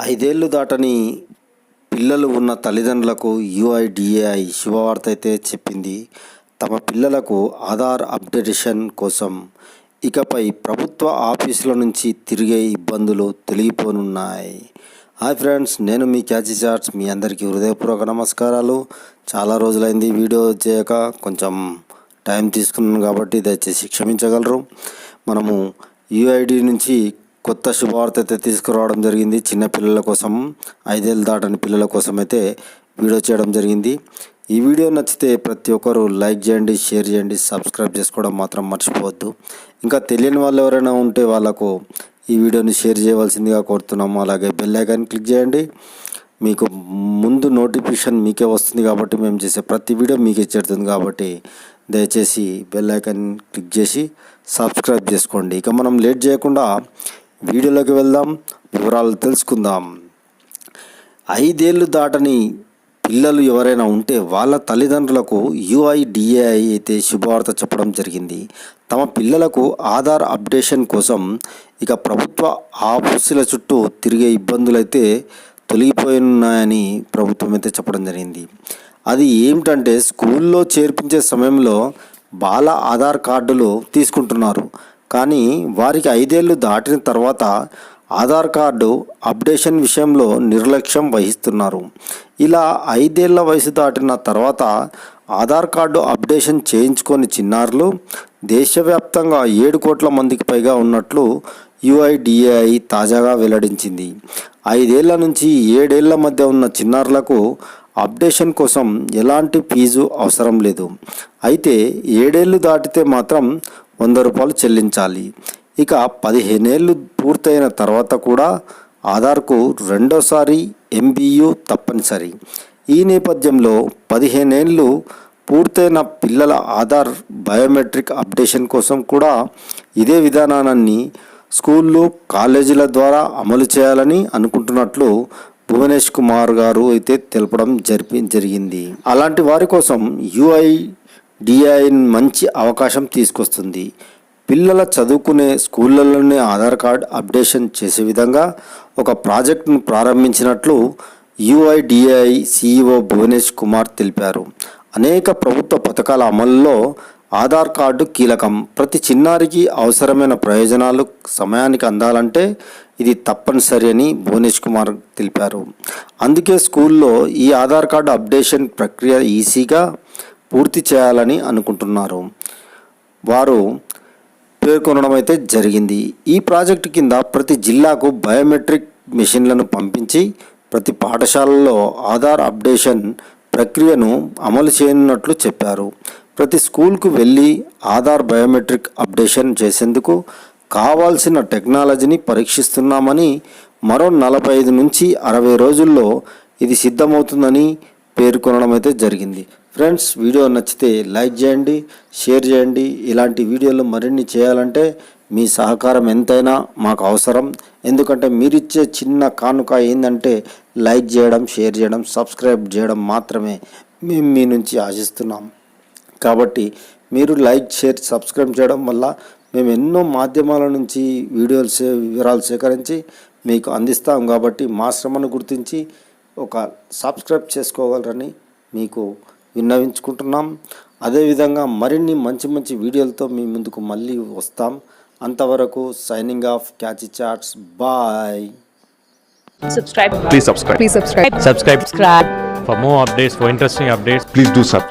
ఐదేళ్ళు దాటని పిల్లలు ఉన్న తల్లిదండ్రులకు యుఐడిఏఐ శుభవార్త అయితే చెప్పింది. తమ పిల్లలకు ఆధార్ అప్డేషన్ కోసం ఇకపై ప్రభుత్వ ఆఫీసుల నుంచి తిరిగే ఇబ్బందులు తొలగిపోనున్నాయి. హాయ్ ఫ్రెండ్స్ నేను మీ క్యాచి చార్ట్స్ మీ అందరికీ హృదయపూర్వక నమస్కారాలు. చాలా రోజులైంది వీడియో చేయక కొంచెం టైం తీసుకున్నాను కాబట్టి దయచేసి క్షమించగలరు. మనము యుఐడి నుంచి కొత్త శుభవార్త అయితే తీసుకురావడం జరిగింది. చిన్న పిల్లల కోసం ఐదేళ్ళు దాటని పిల్లల కోసం అయితే వీడియో చేయడం జరిగింది. ఈ వీడియో నచ్చితే ప్రతి ఒక్కరు లైక్ చేయండి షేర్ చేయండి సబ్స్క్రైబ్ చేసుకోవడం మాత్రం మర్చిపోవద్దు. ఇంకా తెలియని వాళ్ళు ఎవరైనా ఉంటే వాళ్ళకు ఈ వీడియోని షేర్ చేయవలసిందిగా కోరుతున్నాము. అలాగే బెల్ ఐకాన్ క్లిక్ చేయండి. మీకు ముందు నోటిఫికేషన్ మీకే వస్తుంది కాబట్టి మేము చేసే ప్రతి వీడియో మీకే చేరుతుంది కాబట్టి దయచేసి బెల్ ఐకాన్ క్లిక్ చేసి సబ్స్క్రైబ్ చేసుకోండి. ఇక మనం లేట్ చేయకుండా వీడియోలోకి వెళ్దాం వివరాలు తెలుసుకుందాం. ఐదేళ్ళు దాటని పిల్లలు ఎవరైనా ఉంటే వాళ్ళ తల్లిదండ్రులకు యుఐడిఏఐ అయితే శుభవార్త చెప్పడం జరిగింది. తమ పిల్లలకు ఆధార్ అప్డేషన్ కోసం ఇక ప్రభుత్వ ఆఫీసుల చుట్టూ తిరిగే ఇబ్బందులైతే తొలగిపోయినాయని ప్రభుత్వం అయితే చెప్పడం జరిగింది. అది ఏమిటంటే స్కూల్లో చేర్పించే సమయంలో బాల ఆధార్ కార్డులు తీసుకుంటున్నారు. కానీ వారికి ఐదేళ్ళు దాటిన తర్వాత ఆధార్ కార్డు అప్డేషన్ విషయంలో నిర్లక్ష్యం వహిస్తున్నారు. ఇలా ఐదేళ్ళ వయసు దాటిన తర్వాత ఆధార్ కార్డు అప్డేషన్ చేయించుకొని చిన్నారులు దేశవ్యాప్తంగా ఏడు కోట్ల మందికి పైగా ఉన్నట్లు యుఐడిఏఐ తాజాగా వెల్లడించింది. ఐదేళ్ళ నుంచి ఏడేళ్ళ మధ్య ఉన్న చిన్నారులకు అప్డేషన్ కోసం ఎలాంటి ఫీజు అవసరం లేదు. అయితే ఏడేళ్ళు దాటితే మాత్రం వంద రూపాయలు చెల్లించాలి. ఇక పదిహేనేళ్ళు పూర్తయిన తర్వాత కూడా ఆధార్కు రెండోసారి ఎంబీయు తప్పనిసరి. ఈ నేపథ్యంలో పదిహేనేళ్ళు పూర్తయిన పిల్లల ఆధార్ బయోమెట్రిక్ అప్డేషన్ కోసం కూడా ఇదే విధానాన్ని స్కూళ్ళు కాలేజీల ద్వారా అమలు చేయాలని అనుకుంటున్నట్లు భువనేష్ కుమార్ గారు అయితే తెలపడం జరిపి జరిగింది. అలాంటి వారి కోసం యుఐ డిఐఎన్ మంచి అవకాశం తీసుకొస్తుంది. పిల్లల చదువుకునే స్కూళ్ళలోనే ఆధార్ కార్డ్ అప్డేషన్ చేసే విధంగా ఒక ప్రాజెక్టును ప్రారంభించినట్లు యుఐడిఐ సిఇఓ భువనేష్ కుమార్ తెలిపారు. అనేక ప్రభుత్వ పథకాల అమలులో ఆధార్ కార్డు కీలకం. ప్రతి చిన్నారికి అవసరమైన ప్రయోజనాలు సమయానికి అందాలంటే ఇది తప్పనిసరి అని భువనేష్ కుమార్ తెలిపారు. అందుకే స్కూల్లో ఈ ఆధార్ కార్డు అప్డేషన్ ప్రక్రియ ఈజీగా పూర్తి చేయాలని అనుకుంటున్నారు. వారు పేర్కొనడం అయితే జరిగింది. ఈ ప్రాజెక్టు కింద ప్రతి జిల్లాకు బయోమెట్రిక్ మెషిన్లను పంపించి ప్రతి పాఠశాలలో ఆధార్ అప్డేషన్ ప్రక్రియను అమలు చేయనున్నట్లు చెప్పారు. ప్రతి స్కూల్కు వెళ్ళి ఆధార్ బయోమెట్రిక్ అప్డేషన్ చేసేందుకు కావాల్సిన టెక్నాలజీని పరీక్షిస్తున్నామని మరో నలభై ఐదు నుంచి అరవై రోజుల్లో ఇది సిద్ధమవుతుందని పేర్కొనడం అయితే జరిగింది. ఫ్రెండ్స్ వీడియో నచ్చితే లైక్ చేయండి షేర్ చేయండి. ఇలాంటి వీడియోలు మరిన్ని చేయాలంటే మీ సహకారం ఎంతైనా మాకు అవసరం. ఎందుకంటే మీరిచ్చే చిన్న కానుక ఏంటంటే లైక్ చేయడం షేర్ చేయడం సబ్స్క్రైబ్ చేయడం మాత్రమే మేము మీ నుంచి ఆశిస్తున్నాం. కాబట్టి మీరు లైక్ షేర్ సబ్స్క్రైబ్ చేయడం వల్ల మేము ఎన్నో మాధ్యమాల నుంచి వీడియోలు సే వివరాలు సేకరించి మీకు అందిస్తాం. కాబట్టి మా శ్రమను గుర్తించి ఒక సబ్స్క్రైబ్ చేసుకోగలరని మీకు విన్నవించుకుంటున్నాం అదేవిధంగా మరిన్ని మంచి మంచి వీడియోలతో మీ ముందుకు మళ్ళీ వస్తాం అంతవరకు signing off Catch Chats bye subscribe Please subscribe. please subscribe Subscribe. subscribe For more updates, for interesting updates, please do sub